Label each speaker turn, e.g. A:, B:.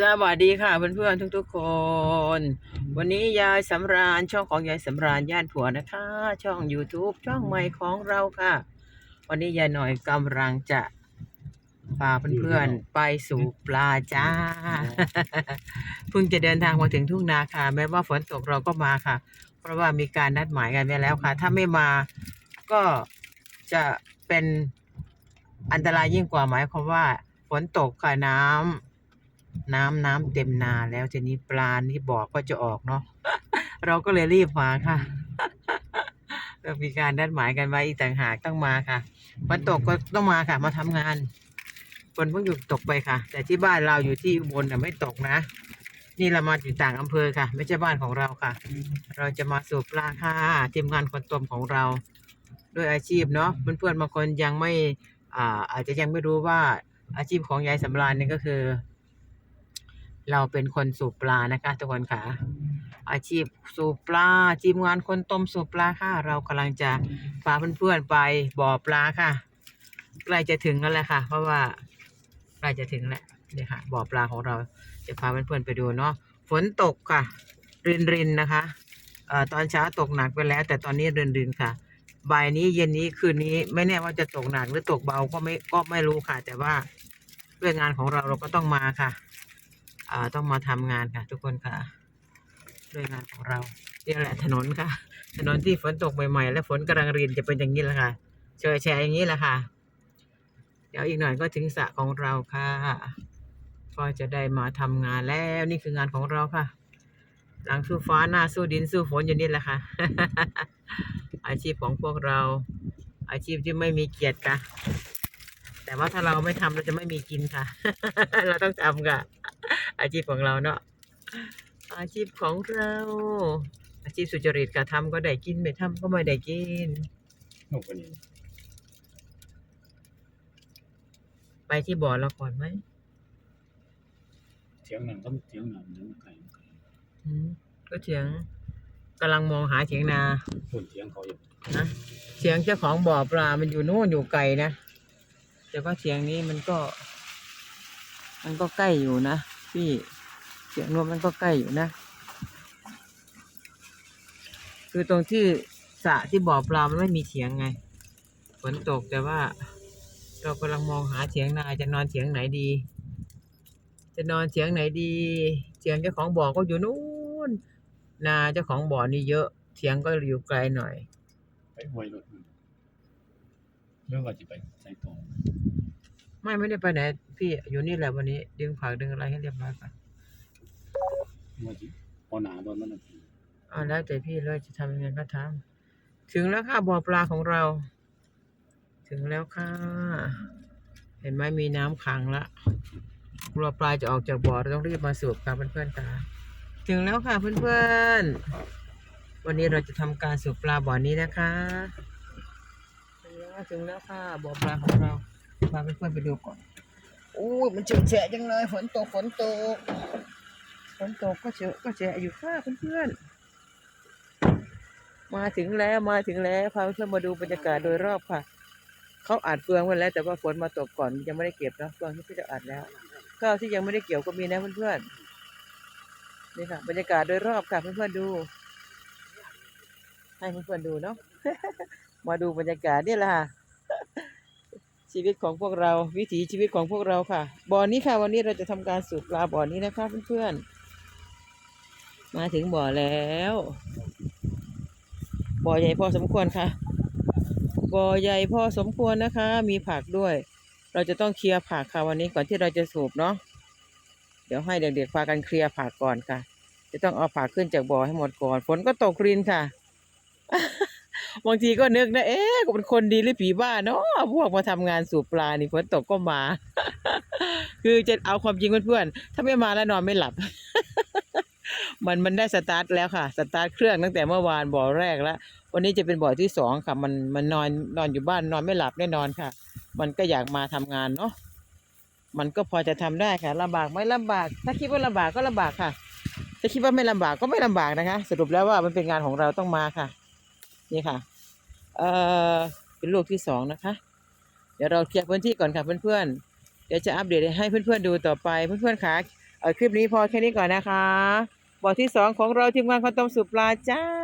A: สวัสดีค่ะเพื่อนๆทุกๆคน วันนี้ยายสำราญช่องของยายสำราญย่านผัวนะคะ ช่อง YouTube ช่องใหม่ของเราค่ะ วันนี้ยายหน่อยกำลังจะพาเพื่อนๆไปสู่ปลาจ้าเพิ่งจะเดินทางมาถึงทุ่งนาค่ะ แม้ว่าฝนตกเราก็มาค่ะ เพราะว่ามีการนัดหมายกันไว้แล้วค่ะ ถ้าไม่มาก็จะเป็นอันตรายยิ่งกว่าหมายความว่าฝนตกค่ะน้ำ น้ำน้ำเต็มนาแล้วทีนี้ปลาที่บ่อก็จะออกเนาะเราก็เลยรีบมาค่ะเรามีการนัดหมายกันไว้อีกต่างหากต้องมาค่ะฝนตกก็ต้องมาค่ะ มาทำงานฝนเพิ่งหยุดตกไปค่ะ แต่ที่บ้านเราอยู่ที่อุบลน่ะไม่ตกนะ นี่เรามาอยู่ต่างอำเภอค่ะ ไม่ใช่บ้านของเราค่ะ เราจะมาสูบปลาค่ะทีมงานคนตมของเรา ด้วยอาชีพเนาะเพื่อนๆบางคนยังไม่อ่าอาจจะยังไม่รู้ว่าอาชีพของยายสำราญนี่ก็คือ เราเป็นคนสูบปลานะคะ ทุกคนค่ะ อาชีพสูบปลาทีมงานคนต้มสูบปลาค่ะ เรากำลังจะพาเพื่อนๆไปบ่อปลาค่ะใกล้จะถึงแล้วแหละค่ะ เพราะว่าใกล้จะถึงแล้วเนี่ยค่ะบ่อปลาของเราจะพาเพื่อนๆไปดูเนาะฝนตกค่ะ รินรินนะคะเอ่อตอนเช้าตกหนักไปแล้ว แต่ตอนนี้รินรินค่ะบ่ายนี้เย็นนี้คืนนี้ไม่แน่ว่าจะตกหนักหรือตกเบาก็ไม่ก็ไม่รู้ค่ะ แต่ว่าด้วยงานของเราเราก็ต้องมาค่ะ ต้องมาทำงานค่ะ ทุกคนค่ะ ด้วยงานของเรานี่แหละถนนค่ะ ถนนที่ฝนตกใหม่ๆ และฝนกำลังรินจะเป็นอย่างนี้แหละค่ะเชยแชร์อย่างนี้แหละค่ะ เดี๋ยวอีกหน่อยก็ถึงสระของเราค่ะ ก็จะได้มาทำงานแล้วนี่คืองานของเราค่ะ หลังสู้ฟ้าหน้าสู้ดินสู้ฝนอยู่นี่แหละค่ะ อาชีพของพวกเรา อาชีพที่ไม่มีเกียรติค่ะแต่ว่าถ้าเราไม่ทำเราจะไม่มีกินค่ะ เราต้องทำค่ะ อาชีพของเราเนาะอาชีพของเรา อาชีพสุจริตค่ะทำก็ได้กินไม่ทำก็ไม่ได้กิน
B: โอ้คนนี้
A: ไปที่บ่อเราก่อนไหม
B: เถียงหนังก็เถียงหนังเนื้อไก่ไก่
A: อืมก็เถียงกำลังมองหาเถียงนา
B: คนเถียงเขาอยู่
A: นะเถียงเจ้าของบ่อปลา มันอยู่โน่นอยู่ไกลนะ แต่ว่าเถียงนี้มันก็ มันก็ใกล้อยู่นะ พี่เถียงนู้นมันก็ใกล้อยู่นะ คือตรงที่สระที่บ่อปลามันไม่มีเถียงไงฝนตกแต่ว่า เรากำลังมองหาเถียงนาจะนอนเถียงไหนดี จะนอนเถียงไหนดีเถียงเจ้าของบ่อก็อยู่นู้นนาเจ้าของบ่อนี่เยอะเถียงก็อยู่ไกลหน่อย
B: ไปหวยรถเรื่องว่าจะไปใส่ตอง
A: ไม่ไม่ได้ไปไหน พี่อยู่นี่แหละวันนี้ ดึงผักดึงอะไรให้เรียบร้อยก่อน
B: ว่าจะพอหนาโดนมันน่ะ
A: เอาแล้วแต่พี่เลยจะทำยังไงก็ทำถึงแล้วค่ะบ่อปลาของเรา ถึงแล้วค่ะ เห็นไหมมีน้ำขังละกลัวปลาจะออกจากบ่อเราต้องรีบมาสูบค่ะเพื่อนๆค่ะถึงแล้วค่ะเพื่อนๆ วันนี้เราจะทำการสูบปลาบ่อนี้นะคะ ถึงแล้วถึงแล้วค่ะบ่อปลาของเรา พาเพื่อนๆไปดูก่อนโอ้ยมันเฉะแฉะจังเลย ฝนตกฝนตก ฝนตกก็เฉะก็แฉะอยู่ค่ะเพื่อนๆมาถึงแล้วมาถึงแล้วพาเพื่อนมาดูบรรยากาศโดยรอบค่ะเขาอัดเฟืองไว้แล้ว แต่ว่าฝนมาตกก่อนยังไม่ได้เก็บนะเฟืองที่จะอัดแล้วข้าวที่ยังไม่ได้เกี่ยวก็มีนะเพื่อนๆนี่ค่ะ บรรยากาศโดยรอบค่ะเพื่อนๆดู ให้เพื่อนๆดูเนาะมาดูบรรยากาศนี่แหละค่ะ ชีวิตของพวกเราวิถีชีวิตของพวกเราค่ะบ่อนี้ค่ะ วันนี้เราจะทำการสูบปลาบ่อนี้นะคะเพื่อนๆมาถึงบ่อแล้ว บ่อใหญ่พอสมควรค่ะ บ่อใหญ่พอสมควรนะคะ มีผักด้วย เราจะต้องเคลียร์ผักค่ะวันนี้ก่อนที่เราจะสูบเนาะเดี๋ยวให้เด็กๆพากันเคลียร์ผักก่อนค่ะ จะต้องเอาผักขึ้นจากบ่อให้หมดก่อน ฝนก็ตกรินค่ะ บางทีก็นึกนะ เอ๊ะกูเป็นคนดีหรือผีบ้าเนาะพวกมาทำงานสูบปลานี่ฝนตกก็มา คือจะเอาความจริงเพื่อนๆถ้าไม่มาแล้วนอนไม่หลับ มันมันได้สตาร์ทแล้วค่ะสตาร์ทเครื่องตั้งแต่เมื่อวานบ่อแรกแล้ววันนี้จะเป็นบ่อที่สองค่ะ มันมันนอนนอนอยู่บ้านนอนไม่หลับแน่นอนค่ะ มันก็อยากมาทำงานเนาะมันก็พอจะทำได้ค่ะลำบากไหมลำบาก ถ้าคิดว่าลำบากก็ลำบากค่ะถ้าคิดว่าไม่ลำบากก็ไม่ลำบากนะคะ สรุปแล้วว่ามันเป็นงานของเราต้องมาค่ะ นี่ค่ะ เอ่อ เป็นลูกที่สองนะคะ เดี๋ยวเราเคลียร์พื้นที่ก่อนค่ะเพื่อนๆ เดี๋ยวจะอัปเดตให้เพื่อนๆดูต่อไป เพื่อนๆคะเออคลิปนี้พอแค่นี้ก่อนนะคะบ่อที่สองของเราทีมงานข้าต้มสุปลาจ้า